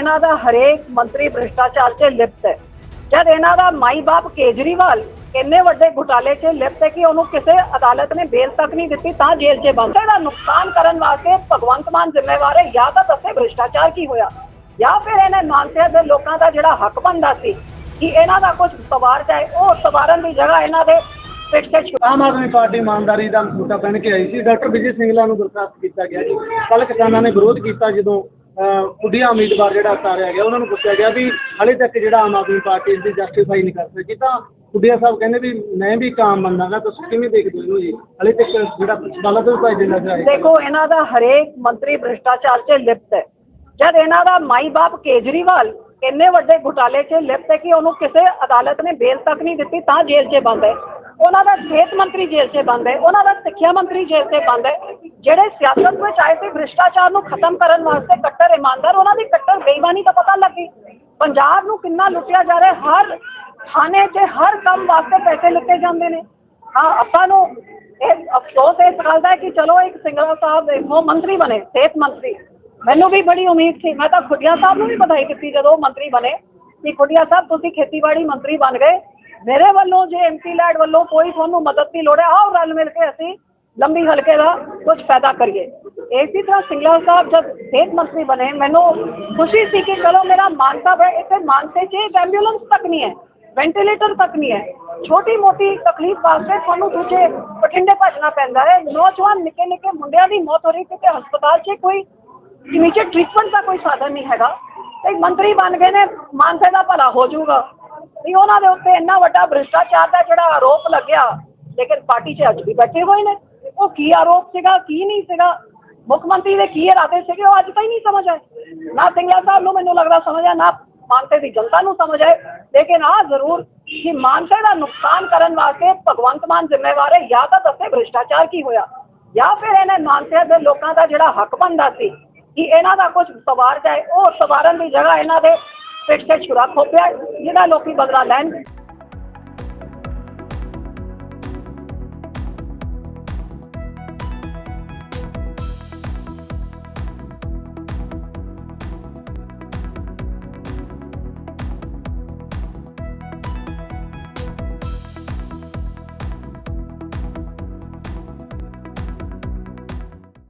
ਇਹਨਾਂ ਦਾ ਹਰੇਕ ਮੰਤਰੀ ਭ੍ਰਿਸ਼ਟਾਚਾਰ 'ਚ ਲਿਪਤ ਹੈ। ਜਦ ਇਹਨਾਂ ਦਾ ਮਾਈ-ਬਾਪ ਕੇਜਰੀਵਾਲ ਇੰਨੇ ਵੱਡੇ ਘੁਟਾਲੇ 'ਚ ਲਿਪਤ ਹੈ ਕਿ ਉਹਨੂੰ ਕਿਸੇ ਅਦਾਲਤ ਨੇ ਬੇਲ ਤੱਕ ਨਹੀਂ ਦਿੱਤੀ, ਤਾਂ ਜੇਲ੍ਹ 'ਚ ਬੰਦ। ਹੈ ਨੁਕਸਾਨ ਕਰਨ ਵਾਸਤੇ ਭਗਵੰਤ ਮਾਨ ਜ਼ਿੰਮੇਵਾਰ ਹੈ, ਜਾਂ ਤਾਂ ਦੱਸੇ ਭ੍ਰਿਸ਼ਟਾਚਾਰ ਕੀ ਹੋਇਆ, ਜਾਂ ਫਿਰ ਇਹਨੇ ਮਾਨਸਿਆ ਦੇ ਲੋਕਾਂ ਦਾ ਜਿਹੜਾ ਹੱਕ ਬਣਦਾ ਸੀ ਕਿ ਇਹਨਾਂ ਦਾ ਕੁਝ ਸਵਾਰ ਜਾਏ, ਉਹ ਸਵਾਰਨ ਦੀ ਜਗ੍ਹਾ ਇਹਨਾਂ ਦੇ ਪਿੱਠ ਤੇ ਆਮ ਆਦਮੀ ਪਾਰਟੀ ਇਮਾਨਦਾਰੀ ਦਾ ਮਸੂਤਾ ਪਹਿਨ ਕੇ ਆਈ ਸੀ। ਡਾਕਟਰ ਵਿਜੇ ਸਿੰਗਲਾ ਨੂੰ ਬਰਖਾਸਤ ਕੀਤਾ ਗਿਆ ਜੀ ਕੱਲ ਕਿਸਾਨਾਂ ਨੇ ਵਿਰੋਧ ਕੀਤਾ ਜਦੋਂ ਕੁੜੀਆਂ ਉਮੀਦਵਾਰ ਜਿਹੜਾ ਉਤਾਰਿਆ ਗਿਆ ਉਹਨਾਂ ਨੂੰ ਪੁੱਛਿਆ ਗਿਆ ਵੀ ਹਲੇ ਤੱਕ ਜਿਹੜਾ ਆਮ ਆਦਮੀ ਪਾਰਟੀ ਇਸ ਦੀ ਜਸਟੀਫਾਈ ਨਹੀਂ ਕਰ ਸਕੀ, ਤਾਂ ਕੁੜੀਆਂ ਸਾਹਿਬ ਕਹਿੰਦੇ ਵੀ ਮੈਂ ਵੀ ਕਾਮ ਮੰਨਾਂਗਾ ਤੁਸੀਂ ਕਿਵੇਂ ਦੇਖਦੇ ਹੋ ਜੀ? ਹਲੇ ਤੱਕ ਜਿਹੜਾ ਅਦਾਲਤ ਵਿੱਚ ਭਾਈ ਨਜ਼ਰ ਆਏ ਦੇਖੋ, ਇਹਨਾਂ ਦਾ ਹਰੇਕ ਮੰਤਰੀ ਭ੍ਰਿਸ਼ਟਾਚਾਰ 'ਚ ਲਿਪਤ ਹੈ। ਜਦ ਇਹਨਾਂ ਦਾ ਮਾਈ-ਬਾਪ ਕੇਜਰੀਵਾਲ ਇੰਨੇ ਵੱਡੇ ਘੁਟਾਲੇ 'ਚ ਲਿਪਤ ਹੈ ਕਿ ਉਹਨੂੰ ਕਿਸੇ ਅਦਾਲਤ ਨੇ ਬੇਲ ਤੱਕ ਨਹੀਂ ਦਿੱਤੀ, ਤਾਂ ਜੇਲ੍ਹ 'ਚ ਬੰਦ ਹੈ। ਉਹਨਾਂ ਦਾ ਸਿਹਤ ਮੰਤਰੀ ਜੇਲ੍ਹ 'ਚ ਬੰਦ ਹੈ, ਉਹਨਾਂ ਦਾ ਸਿੱਖਿਆ ਮੰਤਰੀ ਜੇਲ੍ਹ 'ਚ ਬੰਦ ਹੈ। ਜਿਹੜੇ ਸਿਆਸਤ ਵਿੱਚ ਆਏ ਸੀ, ਭ੍ਰਿਸ਼ਟਾਚਾਰ ਨੂੰ ਖਤਮ ਕਰਨ ਵਾਸਤੇ ਕੱਟਰ ਇਮਾਨਦਾਰ, ਉਹਨਾਂ ਦੀ ਕੱਟਰ ਬੇਈਮਾਨੀ ਤਾਂ ਪਤਾ ਲੱਗੀ। ਪੰਜਾਬ ਨੂੰ ਕਿੰਨਾ ਲੁੱਟਿਆ ਜਾ ਰਿਹਾ, ਹਰ ਥਾਣੇ 'ਚ ਹਰ ਕੰਮ ਵਾਸਤੇ ਪੈਸੇ ਲਿੱਤੇ ਜਾਂਦੇ ਨੇ। ਹਾਂ, ਆਪਾਂ ਨੂੰ ਇਹ ਅਫਸੋਸ ਇਸ ਗੱਲ ਦਾ ਕਿ ਚਲੋ ਇੱਕ ਸਿੰਗਲਾ ਸਾਹਿਬ ਉਹ ਮੰਤਰੀ ਬਣੇ, ਸਿਹਤ ਮੰਤਰੀ। ਮੈਨੂੰ ਵੀ ਬੜੀ ਉਮੀਦ ਸੀ, ਮੈਂ ਤਾਂ ਖੁੱਡੀਆਂ ਸਾਹਿਬ ਨੂੰ ਵੀ ਵਧਾਈ ਦਿੱਤੀ ਜਦੋਂ ਮੰਤਰੀ ਬਣੇ, ਕਿ ਖੁੱਡੀਆਂ ਸਾਹਿਬ, ਤੁਸੀਂ ਖੇਤੀਬਾੜੀ ਮੰਤਰੀ ਬਣ ਗਏ। ਮੇਰੇ ਵੱਲੋਂ ਜੇ ਐਮਪੀ ਲੈਡ ਵੱਲੋਂ ਕੋਈ ਤੁਹਾਨੂੰ ਮਦਦ ਦੀ ਲੋੜ ਹੈ, ਆਓ ਰਲ ਮਿਲ ਕੇ ਅਸੀਂ ਲੰਬੀ ਹਲਕੇ ਦਾ ਕੁਝ ਫਾਇਦਾ ਕਰੀਏ। ਇਸੇ ਤਰ੍ਹਾਂ ਸਿੰਗਲਾ ਸਾਹਿਬ ਜਦ ਸਿਹਤ ਮੰਤਰੀ ਬਣੇ, ਮੈਨੂੰ ਖੁਸ਼ੀ ਸੀ ਕਿ ਚਲੋ ਮੇਰਾ ਮਾਨਸਾ ਹੈ, ਇੱਥੇ ਮਾਨਸੇ 'ਚ ਇੱਕ ਐਂਬੂਲੈਂਸ ਤੱਕ ਨਹੀਂ ਹੈ ਵੈਂਟੀਲੇਟਰ ਤੱਕ ਨਹੀਂ ਹੈ। ਛੋਟੀ ਮੋਟੀ ਤਕਲੀਫ ਵਾਸਤੇ ਤੁਹਾਨੂੰ ਦੂਜੇ ਬਠਿੰਡੇ ਭੱਜਣਾ ਪੈਂਦਾ ਹੈ। ਨੌਜਵਾਨ ਨਿੱਕੇ ਨਿੱਕੇ ਮੁੰਡਿਆਂ ਦੀ ਮੌਤ ਹੋ ਰਹੀ ਕਿਤੇ ਹਸਪਤਾਲ 'ਚ ਕੋਈ ਇਮੀਡੀਏਟ ਟ੍ਰੀਟਮੈਂਟ ਦਾ ਕੋਈ ਸਾਧਨ ਨਹੀਂ ਹੈਗਾ। ਤੇ ਮੰਤਰੀ ਬਣ ਗਏ ਨੇ ਮਾਨਸੇ ਦਾ ਭਲਾ ਹੋ ਜਾਊਗਾ। ਵੀ ਉਹਨਾਂ ਦੇ ਉੱਤੇ ਇੰਨਾ ਵੱਡਾ ਭ੍ਰਿਸ਼ਟਾਚਾਰ ਦਾ ਜਿਹੜਾ ਆਰੋਪ ਲੱਗਿਆ, ਲੇਕਿਨ ਪਾਰਟੀ 'ਚ ਅੱਜ ਵੀ ਬੈਠੇ ਹੋਏ ਨੇ। ਉਹ ਕੀ ਆਰੋਪ ਸੀਗਾ, ਕੀ ਨਹੀਂ ਸੀਗਾ? ਮੁੱਖ ਮੰਤਰੀ ਦੇ ਕੀ ਇਰਾਦੇ ਸੀਗੇ, ਉਹ ਅੱਜ ਤਾਈਂ ਨਹੀਂ ਸਮਝ ਆਏ। ਨਾ ਸਿੰਗਲਾ ਸਾਹਿਬ ਨੂੰ ਮੈਨੂੰ ਲੱਗਦਾ ਸਮਝ ਆ ਨਾ ਮਾਨਸੇ ਦੀ ਜਨਤਾ ਨੂੰ ਸਮਝ ਆਏ। ਲੇਕਿਨ ਆ ਜ਼ਰੂਰ ਕਿ ਮਾਨਸੇ ਦਾ ਨੁਕਸਾਨ ਕਰਨ ਵਾਸਤੇ ਭਗਵੰਤ ਮਾਨ ਜ਼ਿੰਮੇਵਾਰ ਹੈ, ਜਾਂ ਤਾਂ ਦੱਸੇ ਭ੍ਰਿਸ਼ਟਾਚਾਰ ਕੀ ਹੋਇਆ। ਜਾਂ ਫਿਰ ਇਹਨੇ ਮਾਨਸੇ ਦੇ ਲੋਕਾਂ ਦਾ ਜਿਹੜਾ ਹੱਕ ਬਣਦਾ ਸੀ ਕਿ ਇਹਨਾਂ ਦਾ ਕੁਝ ਸਵਾਰ ਜਾਏ, ਉਹ ਸਵਾਰਨ ਦੀ ਜਗ੍ਹਾ ਇਹਨਾਂ ਦੇ ਪਿੱਠ ਤੇ ਛੁਰਾ ਖੋਪਿਆ ਜਿਹਦਾ ਲੋਕੀ ਬਦਲਾ ਲੈਣ।